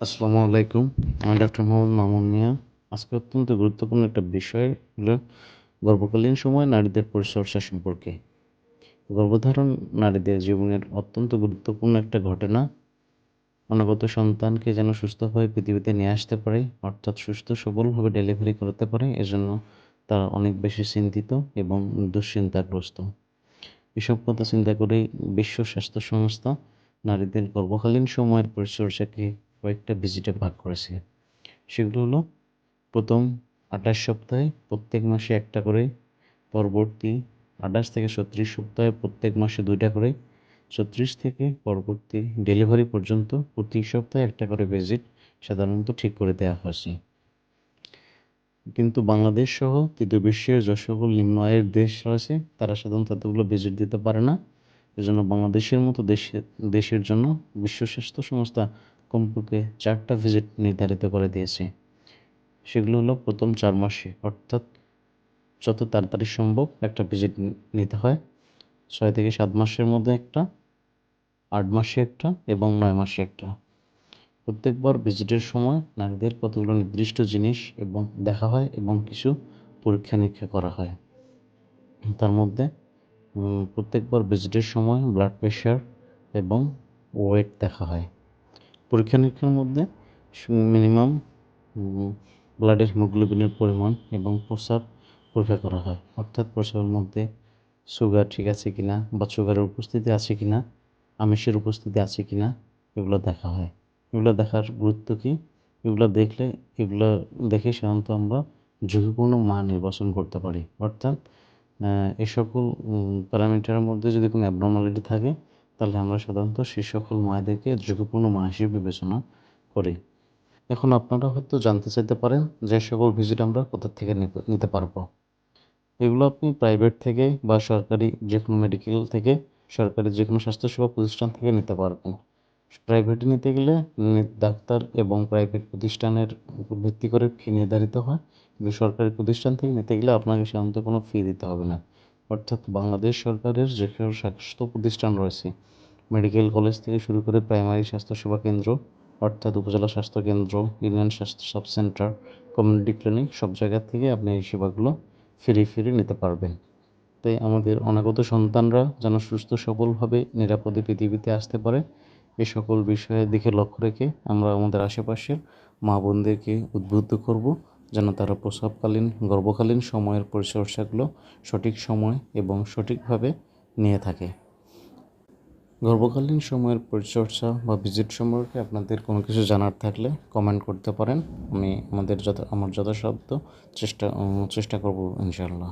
আসসালামু আলাইকুম। আমি ডক্টর মোহাম্মদ মামুন মিয়া। আজকে অত্যন্ত গুরুত্বপূর্ণ একটা বিষয় হলো গর্ভকালীন সময় নারীদের পরিচর্যা সম্পর্কে। গর্ভধারণ নারীদের জীবনের অত্যন্ত গুরুত্বপূর্ণ একটা ঘটনা। অনাগত সন্তানকে যেন সুস্থভাবে পৃথিবীতে নিয়ে আসতে পারে, অর্থাৎ সুস্থ সবলভাবে ডেলিভারি করতে পারে, এজন্য তারা অনেক বেশি চিন্তিত এবং দুশ্চিন্তাগ্রস্ত। এসব কথা চিন্তা করেই বিশ্ব স্বাস্থ্য সংস্থা নারীদের গর্ভকালীন সময়ের পরিচর্যাকে কয়েকটা ভিজিটে ভাগ করেছে। সেগুলো হলো, প্রথম আঠাশ সপ্তাহে প্রত্যেক মাসে একটা করে, পরবর্তী আঠাশ থেকে ছত্রিশ সপ্তাহে প্রত্যেক মাসে দুইটা করে, ছত্রিশ থেকে পরবর্তী ডেলিভারি পর্যন্ত প্রতি সপ্তাহে একটা করে ভিজিট সাধারণত ঠিক করে দেওয়া হয়েছে। কিন্তু বাংলাদেশ সহ তৃতীয় বিশ্বের যে সকল নিম্ন আয়ের দেশ রয়েছে, তারা সাধারণত এতগুলো ভিজিট দিতে পারে না। এজন্য বাংলাদেশের মতো দেশে, দেশের জন্য বিশ্ব স্বাস্থ্য সংস্থা কমপক্ষে চারটা ভিজিট নির্ধারিত করে দিয়েছে। সেগুলো হলো প্রথম চার মাসে, অর্থাৎ যত তাড়াতাড়ি সম্ভব একটা ভিজিট নিতে হয়। ছয় থেকে সাত মাসের মধ্যে একটা, আট মাসে একটা এবং নয় মাসে একটা। প্রত্যেকবার ভিজিটের সময় নারীদের কতগুলো নির্দিষ্ট জিনিস এবং দেখা হয় এবং কিছু পরীক্ষা নিরীক্ষা করা হয়। তার মধ্যে প্রত্যেকবার ভিজিটের সময় ব্লাড প্রেশার এবং ওয়েট দেখা হয়। পরীক্ষা নিরীক্ষার মধ্যে মিনিমাম ব্লাডের হিমোগ্লোবিনের পরিমাণ এবং প্রস্রাব পরীক্ষা করা হয়। অর্থাৎ প্রস্রাবের মধ্যে সুগার ঠিক আছে কি না বা সুগারের উপস্থিতি আছে কি না আমিষের উপস্থিতি আছে কি না এগুলো দেখা হয়। এগুলো দেখার গুরুত্ব কী? এগুলো দেখলে, এগুলো দেখে সাধারণত আমরা ঝুঁকিপূর্ণ মান নির্বাচন করতে পারি। অর্থাৎ এ সকল প্যারামিটারের মধ্যে যদি কোনো অ্যাবনর্মালিটি থাকে তাহলে আমরা সাধারণত সে সকল মায়েদেরকে ঝুঁকিপূর্ণ মা হিসেবে বিবেচনা করি। এখন আপনারা হয়তো জানতে চাইতে পারেন যে সকল ভিজিট আমরা কোথা থেকে নিতে পারব। এগুলো আপনি প্রাইভেট থেকে বা সরকারি যে কোনো মেডিকেল থেকে, সরকারি যে কোনো স্বাস্থ্যসেবা প্রতিষ্ঠান থেকে নিতে পারবেন। প্রাইভেটে নিতে গেলে ডাক্তার এবং প্রাইভেট প্রতিষ্ঠানের উপর ভিত্তি করে ফি নির্ধারিত হয়। কিন্তু সরকারি প্রতিষ্ঠান থেকে নিতে গেলে আপনাকে সাধারণত কোনো ফি দিতে হবে না। অর্থাৎ বাংলাদেশ সরকারের যে স্বাস্থ্য প্রতিষ্ঠান রয়েছে, মেডিকেল কলেজ থেকে শুরু করে প্রাইমারি স্বাস্থ্যসেবা কেন্দ্র, অর্থাৎ উপজেলা স্বাস্থ্য কেন্দ্র, ইউনিয়ন স্বাস্থ্য সাব সেন্টার, কমিউনিটি ক্লিনিক, সব জায়গা থেকে আপনি এই সেবাগুলো ফিরে ফিরে নিতে পারবেন। তাই আমাদের অনাগত সন্তানরা যেন সুস্থ, সবলভাবে, নিরাপদে পৃথিবীতে আসতে পারে, এ সকল বিষয়ের দিকে লক্ষ্য রেখে আমরা আমাদের আশেপাশের মা বোনদেরকে উদ্বুদ্ধ করব। যেন তারা প্রসবকালীন, গর্ভকালীন সময়ের পরিচর্যাগুলো সঠিক সময় এবং সঠিকভাবে নিয়ে থাকে। গর্ভকালীন সময়ের পরিচর্যা বা ভিজিট সম্পর্কে আপনাদের কোনো কিছু জানার থাকলে কমেন্ট করতে পারেন। আমি আমাদের যত আমার যথাসাধ্য চেষ্টা চেষ্টা করব ইনশাআল্লাহ।